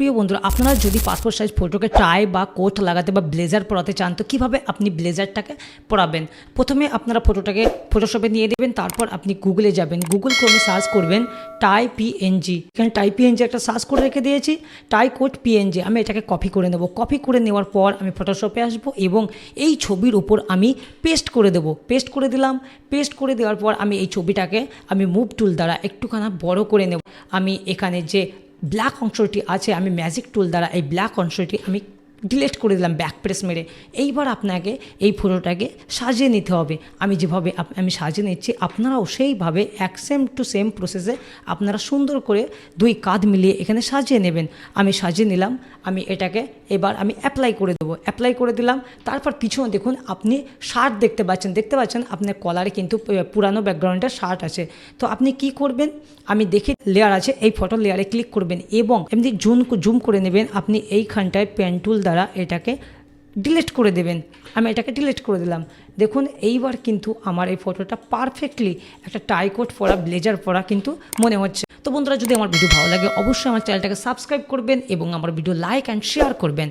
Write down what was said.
প্রিয় বন্ধুরা, আপনারা যদি পাসপোর্ট সাইজ ফটোকে টাই বা কোট লাগাতে বা ব্লেজার পরাতে চান, তো কীভাবে আপনি ব্লেজারটাকে পরাবেন? প্রথমে আপনারা ফটোটাকে ফটোশপে নিয়ে দেবেন তারপর আপনি গুগলে যাবেন। গুগল ক্রোমে সার্চ করবেন টাই পিএনজি এখানে টাই পিএনজি একটা সার্চ করে রেখে দিয়েছি। টাই কোট পিএনজি আমি এটাকে কপি করে নেব। কপি করে নেওয়ার পর আমি ফটোশপে আসব এবং এই ছবির উপর আমি পেস্ট করে দেব। পেস্ট করে দিলাম। পেস্ট করে দেওয়ার পর আমি এই ছবিটাকে আমি মুভ টুল দ্বারা একটুখানা বড় করে নেব। আমি এখানে যে ব্ল্যাক অংশটি আছে, আমি ম্যাজিক টুল দ্বারা এই ব্ল্যাক অংশটি আমি ডিলেট করে দিলাম ব্যাক প্রেস মেরে। এইবার আপনাকে এই ফটোটাকে সাজিয়ে নিতে হবে। আমি যেভাবে আমি সাজিয়ে নিচ্ছি, আপনারাও সেইভাবে এক সেম টু সেম প্রসেসে আপনারা সুন্দর করে দুই কাঁধ মিলিয়ে এখানে সাজিয়ে নেবেন। আমি সাজিয়ে নিলাম, আমি এটাকে এবার আমি অ্যাপ্লাই করে দেবো অ্যাপ্লাই করে দিলাম। তারপর পিছনে দেখুন আপনি শার্ট দেখতে পাচ্ছেন। দেখতে পাচ্ছেন আপনার কলারে কিন্তু পুরানো ব্যাকগ্রাউন্ডের শার্ট আছে। তো আপনি কি করবেন? আমি দেখি লেয়ার আছে, এই ফটো লেয়ারে ক্লিক করবেন এবং এমনি জুম জুম করে নেবেন। আপনি এইখানটায় পেন টুল দ্বারা এটাকে ডিলিট করে দেবেন। আমি এটাকে ডিলিট করে দিলাম। দেখুন এইবার কিন্তু আমার এই ফটোটা পারফেক্টলি একটা টাইকোট পরা ব্লেজার পরা কিন্তু মনে হচ্ছে। তো বন্ধুরা, যদি আমার ভিডিও ভালো লাগে, অবশ্যই আমার চ্যানেলটাকে সাবস্ক্রাইব করবেন এবং আমার ভিডিও লাইক অ্যান্ড শেয়ার করবেন।